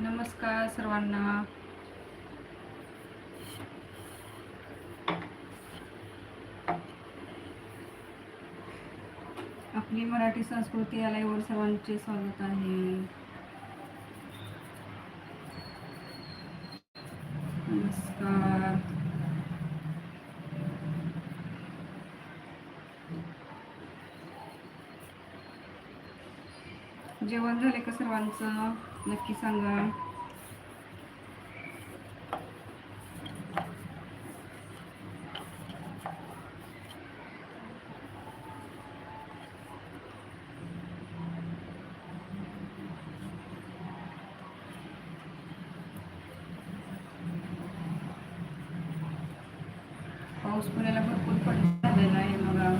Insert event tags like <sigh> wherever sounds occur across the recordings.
नमस्कार सर्वांना. आपली मराठी संस्कृती या लाईव्हवर सर्वांचे स्वागत आहे. नमस्कार. जेवण झाले का सर्वांचं? नक्की सांगा. पाऊस पुण्याला भरपूर पडत झालेला आहे बघा.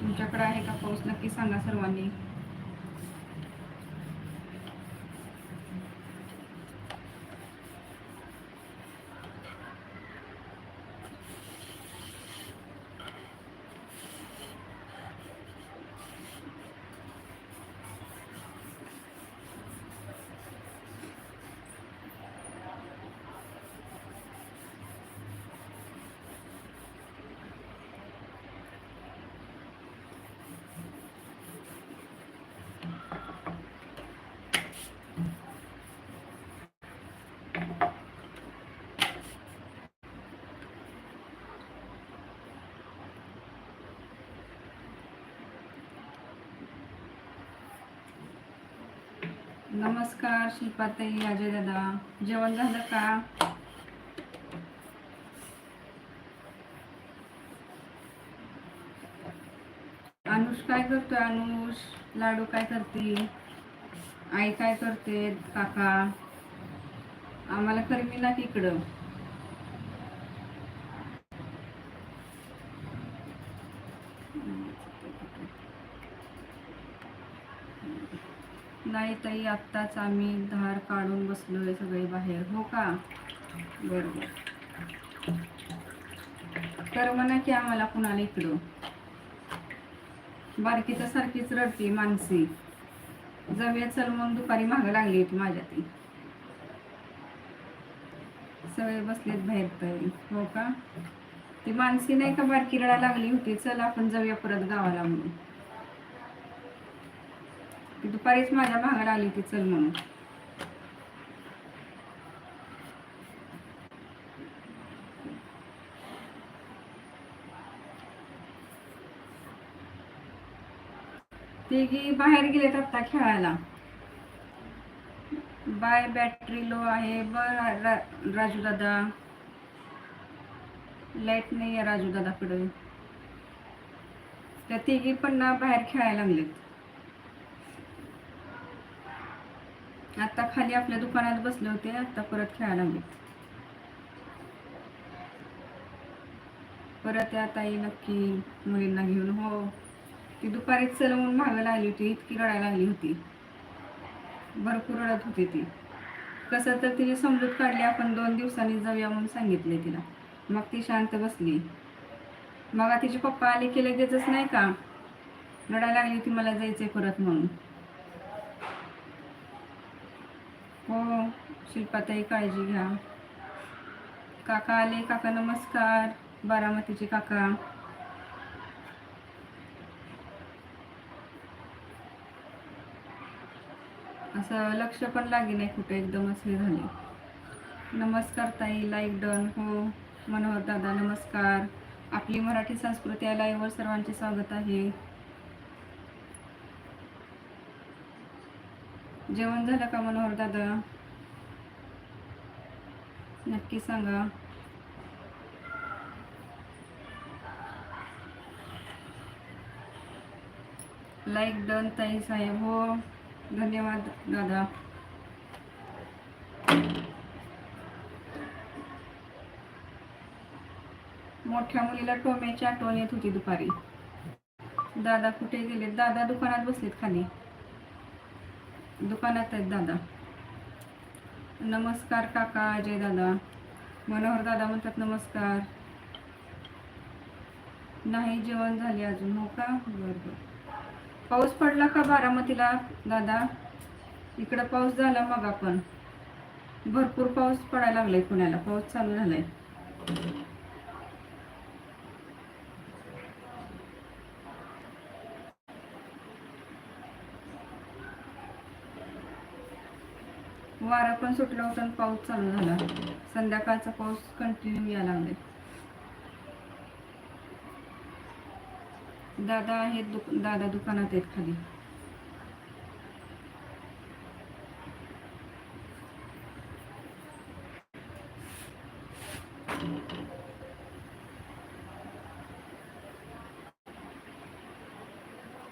तुमच्याकडे आहे का पाऊस? नक्की सांगा सर्वांनी. नमस्कार शिल्पाताई अजय दादा जेवण झालं का? अनुष काय करतोय? अनुष लाडू काय करते? आई काय करते? काका? आम्हाला करमी ना इकडं. नाही ताई आत्ताच आम्ही धार काढून बसलोय सगळे बाहेर. हो का? बरोबर. कर म्हणा की आम्हाला कुणाला इकडं? बारकीच्या सारखीच रडते मानसी जाऊया चल मग दुपारी मागं लागली होती माझ्या ती. सगळे बसलेत बाहेर तरी. हो का? ती मानसी नाही का बारकी रडा लागली होती? चल आपण जाऊया परत गावाला म्हणून. दुपारीच माझ्या भागाला आली ती चल म्हणून. तिघी बाहेर गेलेत आता खेळायला. बाय बॅटरी लो आहे. बर राजू दादा. लाइट नाही आहे राजू दादाकडे. त्या तिघी पण ना बाहेर खेळायला लागलेत. आता खाली आपल्या दुकानात बसले होते आता परत खेळायला लागले. परत या ताई नक्की मुलींना घेऊन हो ती दुपारी चलवून मागं लागली होती इतकी रडायला लागली होती. भरपूर रडत होती ती. कसं तर तिने समजूत काढली आपण दोन दिवसांनी जाऊया म्हणून सांगितले तिला. मग ती शांत बसली. मग तिचे पप्पा आले की लगेचच नाही का? रडायला लागली ती मला जायचंय परत म्हणून. हो शिल्पाताई काळजी घ्या. काका आले काका नमस्कार. बारामतीचे काका. असं लक्ष पण लागे नाही कुठे एकदमच हे झाले. नमस्कार ताई लाईक डन हो मनोहर दादा नमस्कार. आपली मराठी संस्कृती या लाईव्हवर सर्वांचे स्वागत आहे. जेवण झालं का मनोहर दादा नक्की सांगा. लाईक डन ताई साहेब. हो. धन्यवाद दादा. मोठ्या मुलीला टोम्याची आठवण येत होती दुपारी. दादा कुठे गेले दादा दुकानात बसलेत खाली. दुकानात आहेत दादा. नमस्कार काका अजय दादा. मनोहर दादा म्हणतात नमस्कार. नाही जेवण झाले अजून. हो का? बरं बरं. पाऊस पडला का बारामतीला दादा? इकडं पाऊस झाला मग आपण. भरपूर पाऊस पडायला लागलाय पुण्याला. पाऊस चालू झालाय. वारा पण सुटला होता आणि पाऊस चालू झाला. संध्याकाळचा पाऊस कंटिन्यू यायला लागले. दादा आहेत दुक दादा दुकानात आहेत खाली.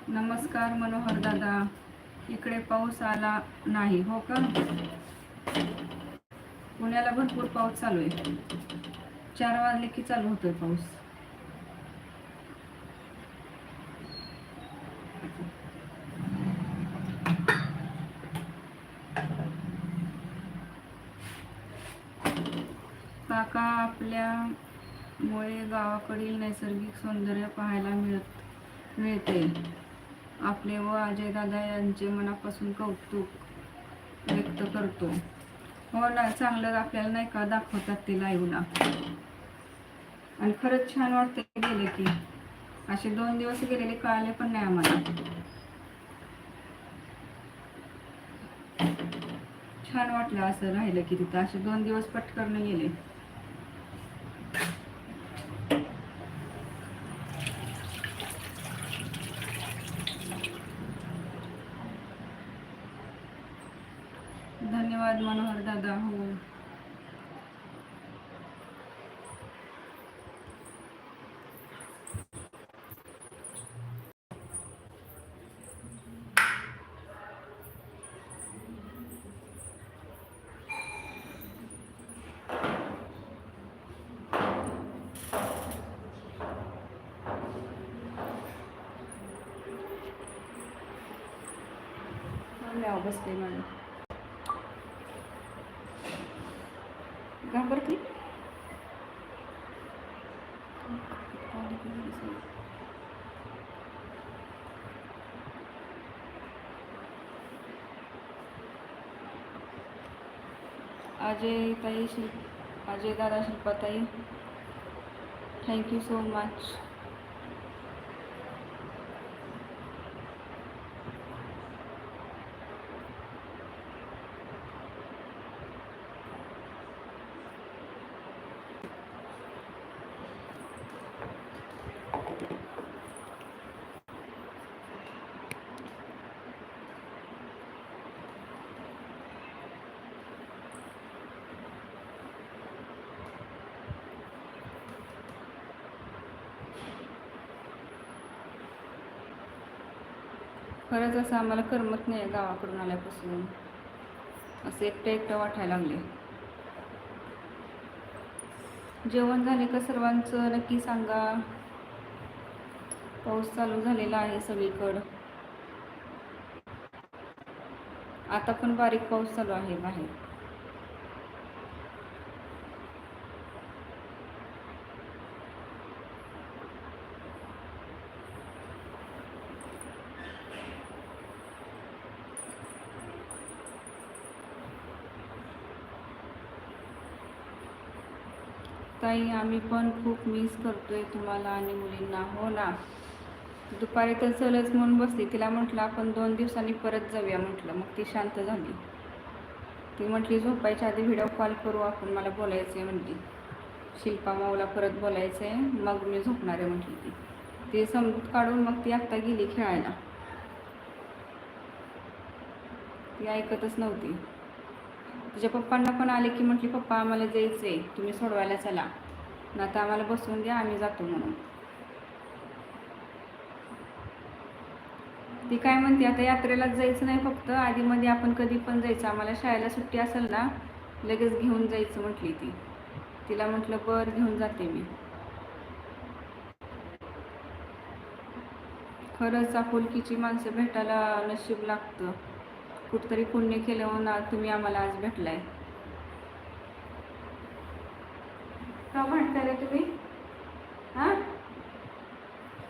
नमस्कार मनोहर दादा. इकडे पाऊस आला नाही हो का? पुण्याला भरपूर पाऊस चालू आहे. चार वाजले की चालू होतोय पाऊस. काका आपल्यामुळे गावाकडील नैसर्गिक सौंदर्य पाहायला मिळत मिळते. आपले व अजयदादा यांचे मनापासून कौतुक व्यक्त करतो. हो ना चांगलं आपल्याला नाही का दाखवतात ते लाईव्हला आणि खरंच छान वाटतं गेले की. असे दोन दिवस गेलेले कळाले पण नाही आम्हाला. छान वाटलं असं राहिलं की तिथं. असे दोन दिवस पटकन गेले. धन्यवाद मनोहर दादा हो. म्याव बसले मला घाबरती अजय ताई शिल्प अजय दादा शिल्पाताई थँक्यू सो मच खरंच असं आम्हाला करमत नाही गावाकडून आल्यापासून. असं एकटं एकटं वाटायला लागले. जेवण झाले का सर्वांचं? नक्की सांगा. पाऊस चालू झालेला आहे सगळीकडं. आता पण बारीक पाऊस चालू आहे बाहेर. ताई आम्ही पण खूप मिस करतोय तुम्हाला आणि मुलींना. हो ना. दुपारी तर चलच म्हणून बसली. तिला म्हटलं आपण दोन दिवसांनी परत जाऊया म्हटलं. मग ती शांत झाली. ती म्हटली झोपायच्या आधी व्हिडिओ कॉल करू आपण. मला बोलायचं आहे म्हटली शिल्पा माऊला परत बोलायचं आहे मग मी झोपणार आहे म्हटली ती. ती समजूत काढून मग ती आत्ता गेली खेळायला. ती ऐकतच नव्हती. तुझ्या पप्पांना पण आले की म्हटली पप्पा आम्हाला जायचं आहे तुम्ही सोडवायला चला. ना आता आम्हाला बसवून द्या आम्ही जातो म्हणून. ती काय म्हणते आता यात्रेलाच जायचं नाही फक्त. आधीमध्ये आपण कधी पण जायचं. आम्हाला शाळेला सुट्टी असेल ना लगेच घेऊन जायचं म्हटली ती. तिला म्हटलं बर घेऊन जाते मी. खरंच आपुलकीची माणसं भेटायला नशीब लागतं. कुठतरी पुण्य केलं हो ना तुम्ही आम्हाला आज भेटलाय. का म्हणता रे तुम्ही? हा?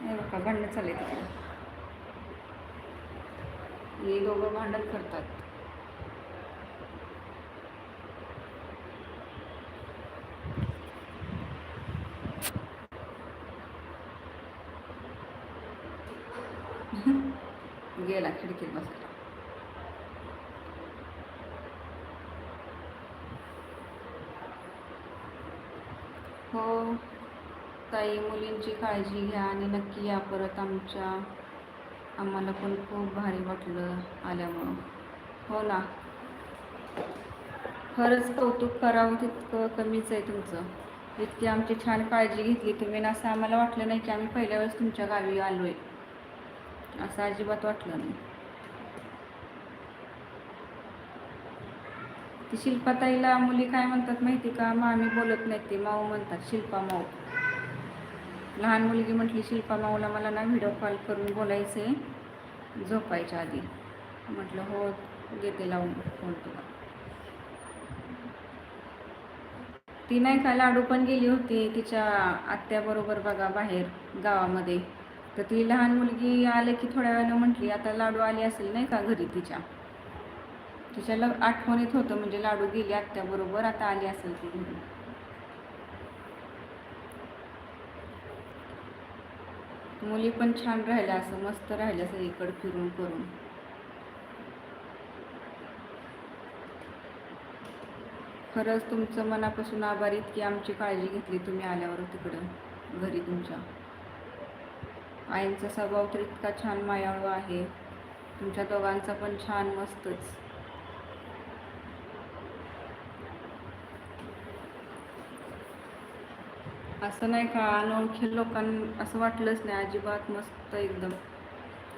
हे बघा भांडणं चालले तिकडे. हे दोघं भांडण करतात गेला खिडकीत बसायला हो ताई मुलींची काळजी घ्या आणि नक्की या परत आमच्या आम्हाला पण खूप भारी वाटलं आल्यामुळं. हो ना? खरंच कौतुक करावं तितकं कमीच आहे तुमचं. इतकी आमची छान काळजी घेतली तुम्ही असं आम्हाला वाटलं नाही की आम्ही पहिल्या वेळेस तुमच्या गावी आलो आहे असं अजिबात वाटलं नाही. ती शिल्पाताईला मुली काय म्हणतात माहिती का? मामी बोलत नाहीत ते माऊ म्हणतात शिल्पा माऊ. लहान मुलगी म्हटली शिल्पा माऊला मला ना व्हिडिओ कॉल करून बोलायचं आहे झोपायच्या आधी. म्हटलं हो देते लावून फोन तुला. ती नाही का लाडू पण गेली होती तिच्या आत्याबरोबर बघा बाहेर गावामध्ये. तर ती लहान मुलगी आले की थोड्या वेळानं म्हटली आता लाडू आली असेल नाही का घरी तिच्या? तिच्या ल आठवणीत होतं म्हणजे लाडू गेली आत्याबरोबर आता आली असेल ती घरी. मुली पण छान राहिल्या असं मस्त राहिल्या सगळीकडे फिरून करून. खरंच तुमचं मनापासून आभारीत की आमची काळजी घेतली तुम्ही आल्यावर तिकडं घरी तुमच्या. आईंचा स्वभाव तर इतका छान मायाळू आहे. तुमच्या दोघांचा पण छान मस्तच. असं नाही का अनोळखी लोकांना असं वाटलंच नाही अजिबात मस्त एकदम.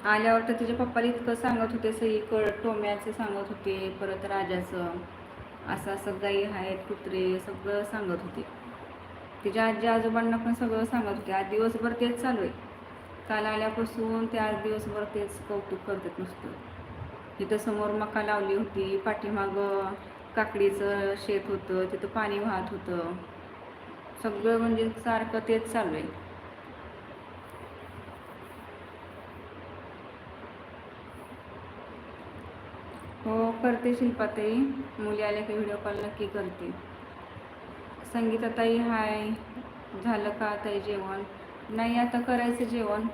आल्यावर तर तिच्या पप्पाला इतकं सांगत होते सगळीकडं टोम्याचं सांगत होते परत राजाचं. असं असं गाई आहेत कुत्रे सगळं सांगत होते. तिच्या आजी आजोबांना पण सगळं सांगत होते. आज दिवसभर तेच चालू आहे. काल आल्यापासून ते आज दिवसभर तेच कौतुक करतात नुसतं. तिथं समोर मका लावली होती पाठीमागं काकडीचं शेत होतं तिथं पाणी वाहत होतं. सगळं म्हणजे सारखं तेच चालू आहे. हो करते शिल्पाताई. मुली आल्या की व्हिडिओ कॉल नक्की करते. संगीताताई हाय. झालं का ताई जेवण? नाही आता करायचं जेवण.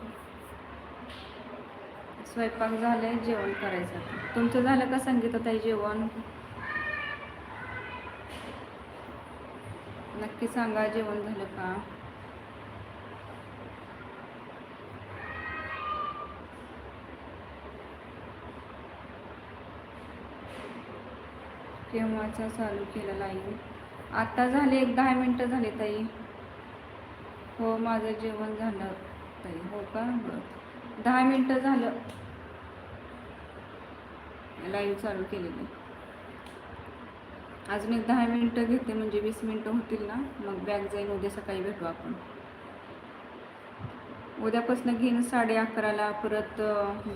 स्वयंपाक झालंय जेवण करायचं. तुमचं झालं का संगीताताई जेवण? नक्की सांगा जेवण झालं का? केव्हाचा चालू केला लाईव्ह आता झाले एक दहा मिनटं झाले ताई. हो माझं जेवण झालं ताई. हो का? बरं. दहा मिनटं झालं. लाईव्ह चालू केलेलं. अजून एक दहा मिनटं घेते म्हणजे वीस मिनटं होतील ना. मग बॅग जाईन उद्या सकाळी भेटू आपण. उद्यापासून घेईन साडे अकराला परत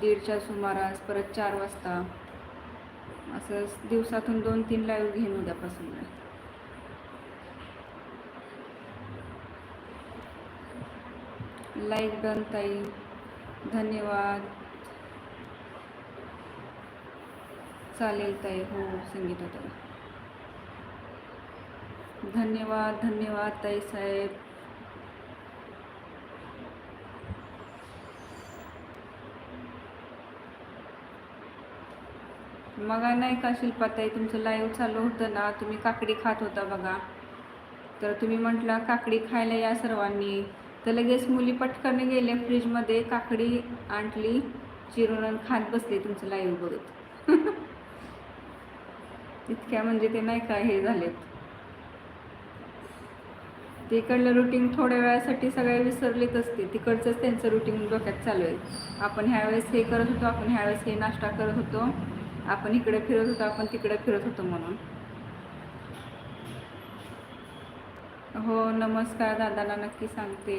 दीडच्या सुमारास परत चार वाजता. असं दिवसातून दोन तीन लाईव्ह घेईन उद्यापासून लाईक डन ताई. धन्यवाद. चालेल ताई हो संगीता ताई धन्यवाद धन्यवाद ताई साहेब. मग नाही का शिल्पाताई तुमचं लाईव्ह चालू होतं ना तुम्ही काकडी खात होता बघा. तर तुम्ही म्हटलं काकडी खायला या सर्वांनी. तर लगेच मुली पटकन गेल्या फ्रीजमध्ये काकडी आणली चिरून खात बसली तुमचं लाईव्ह बघत. <laughs> इतक्या म्हणजे ते नाही का हे झालेत. तिकडलं रुटीन थोड्या वेळासाठी सगळे विसरलेच असते. तिकडचंच त्यांचं रुटीन डोक्यात चालू आहे. आपण ह्यावेळेस हे करत होतो आपण ह्यावेळेस हे नाश्ता करत होतो. आपण इकडे फिरत होतो आपण तिकडे फिरत होतो म्हणून. हो नमस्कार. दादाला नक्की सांगते.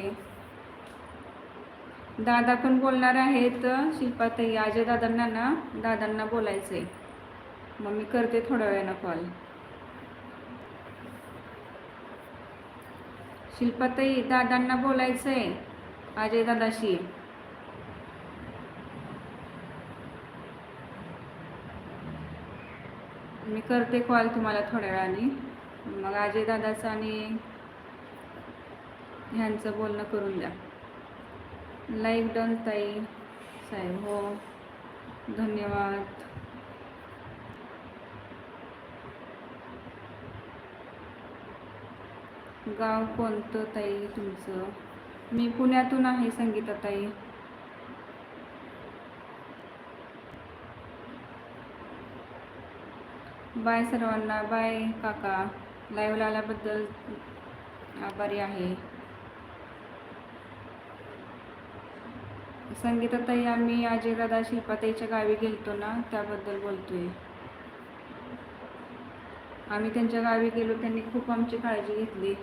दादा पण बोलणार आहेत. शिल्पाताई अजय दादांना ना दादांना बोलायचं आहे मग मी करते थोड्या वेळानं कॉल शिल्पाताई दादांना बोलायचं आहे अजय दादाशी. मी करते कॉल तुम्हाला थोड्या वेळाने. मग अजय दादाचं आणि ह्यांचं बोलणं करून द्या. लाईक डन ताई. साहेब हो. धन्यवाद. गाव कोणतं ताई तुमचं? मी पुण्यातून आहे संगीता ताई. बाय सर्वांना बाय काका. लाईव्हला आल्याबद्दल आभारी आहे. संगीताताई आम्ही अजय दादा शिल्पाताईच्या गावी गेलतो ना त्याबद्दल बोलतोय. आम्ही त्यांच्या गावी गेलो त्यांनी खूप आमची काळजी घेतली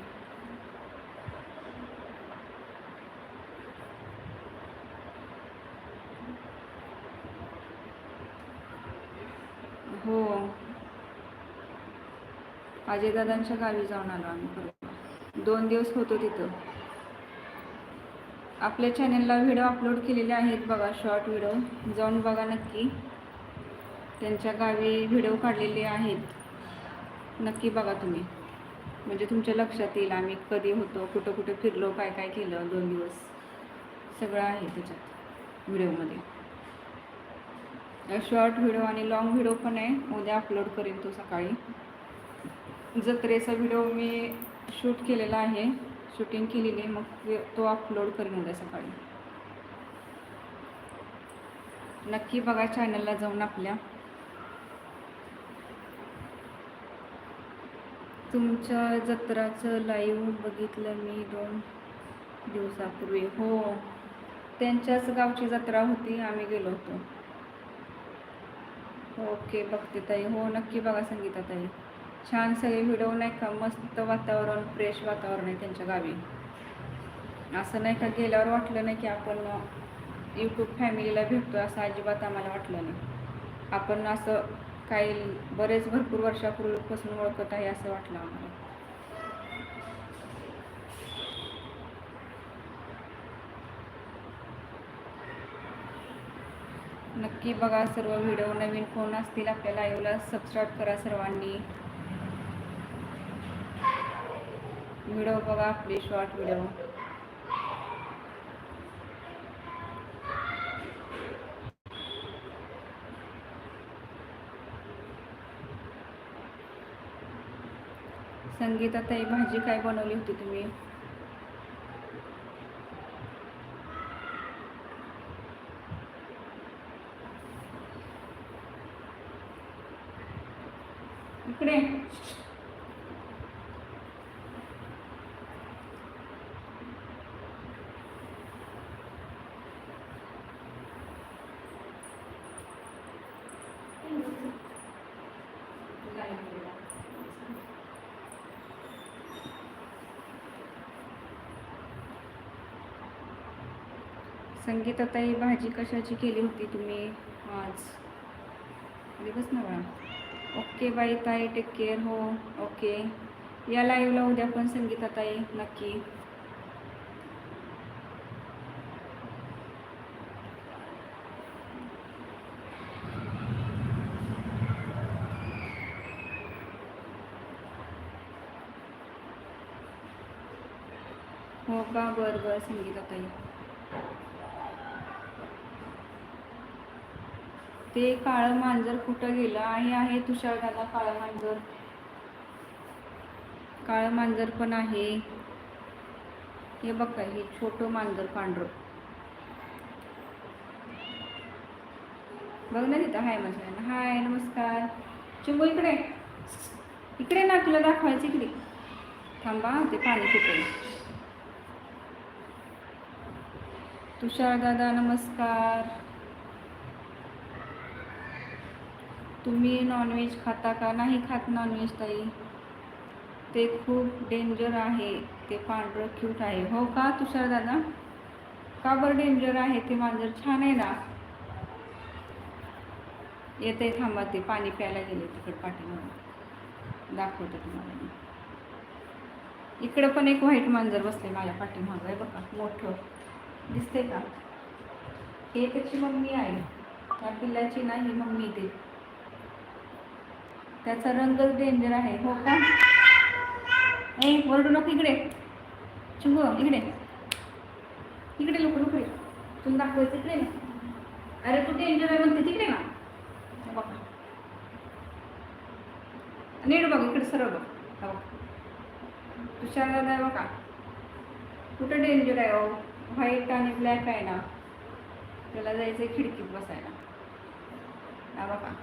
हो अजयदादांच्या गावी जाऊन आलो आम्ही परवा दोन दिवस होतो तिथं. आपल्या चॅनलला व्हिडिओ अपलोड केलेले आहेत बघा शॉर्ट व्हिडिओ जाऊन बघा नक्की. त्यांच्या गावी व्हिडिओ काढलेले आहेत. नक्की बघा तुम्ही. म्हणजे तुमच्या लक्षात येईल आम्ही कधी होतो कुठं कुठं फिरलो काय काय केलं दोन दिवस. सगळं आहे त्याच्यात व्हिडिओमध्ये शॉर्ट व्हिडिओ आणि लॉंग व्हिडिओ पण आहे. उद्या अपलोड करेन तो सकाळी. जत्रेचा व्हिडिओ मी शूट केलेला आहे. शूटिंग केलेली आहे. मग ते- तो अपलोड करेन उद्या सकाळी. नक्की बघा चॅनलला जाऊन आपल्या. तुमच्या जत्राचं लाईव्ह बघितलं मी दोन दिवसापूर्वी. हो. त्यांच्याच गावची जत्रा होती. आम्ही गेलो होतो. ओके बघते ताई. हो नक्की बघा संगीता ताई. छान सगळे व्हिडिओ नाही का मस्त वातावरण फ्रेश वातावरण आहे त्यांच्या गावी. असं नाही का गेल्यावर वाटलं नाही की आपण यूट्यूब फॅमिलीला भेटतो असं अजिबात आम्हाला वाटलं नाही. आपण असं काही बरेच भरपूर वर्षापूर्वीपासून ओळखत आहे असं वाटलं आम्हाला. नक्की बघा सर्व व्हिडिओ नवीन कोण असतील आपल्या लाईव्हला सबस्क्राईब करा सर्वांनी. व्हिडिओ बघा प्लीज शॉर्ट व्हिडिओ संगीता ताई भाजी काय बनवली होती तुम्ही? इकडे. संगीताताई भाजी कशाची केली होती तुम्ही आज? दिवस बस ना बाळा ओके बाई ताई टेक केअर हो. ओके. या लाईव्हला उद्या पण संगीताताई नक्की. हो का? बरं बरं संगीताताई ते काळं मांजर कुठं गेलं? आहे आहे तुषार दादा काळं मांजर. काळं मांजर पण आहे. हे बघा हे छोटं मांजर पांढरं. बघ ना तिथं हाय माझ्या. हाय नमस्कार. चुंबू इकडे. इकडे ना तुला दाखवायचं इकडे. थांबा ते पाणी पिते तुषार दादा नमस्कार. तुम्ही नॉनव्हेज खाता का? नाही खात नॉनव्हेज ताई. ते खूप डेंजर आहे. ते पांढरं क्यूट आहे. हो का तुषार दादा? का बरं डेंजर आहे? ते मांजर छान आहे ना? येते थांबा ते पाणी प्यायला गेले तिकडे पाठीमागं. दाखवते तुम्हाला मी. इकडं पण एक व्हाईट मांजर बसले माझ्या पाठीमागं. आहे बघा मोठं. दिसते का? हे त्याची मम्मी आहे. त्या पिल्लाची नाही मम्मी ते. त्याचा रंगच डेंजर आहे हो का? ए ओरडू नको इकडे. चुंग इकडे. इकडे लोक इकडे तुला दाखवायचं इकडे ना. अरे तू डेंजर आहे म्हणते तिकडे ना. बघा. नीट बघ इकडे सरळ बघ. हा बघ. तुषार आहे बघा. कुठं डेंजर आहे हो? व्हाईट आणि ब्लॅक आहे ना. त्याला जायचं खिडकीत बसायला. बघा.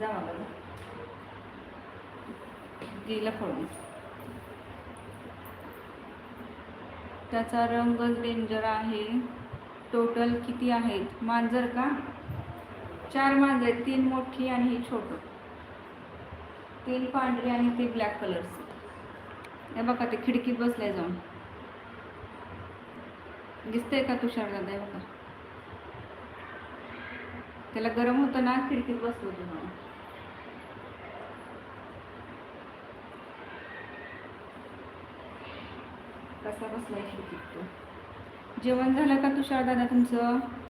जा मला गेला पडून त्याचा रंग डेंजर आहे. टोटल किती आहेत? मांजर का? चार मांजर आहेत. तीन मोठी आणि ही छोटं. तीन पांढरी आणि ते ब्लॅक कलरचे हे बघा ते खिडकीत बसले जाऊन. दिसतंय का तुषार दादा? बघा. त्याला गरम होतं ना खिडकीत बसलो होतो म्हणून कसा बसलाय खिडकीत तो. जेवण झालं का तुषारदादा तुमचं?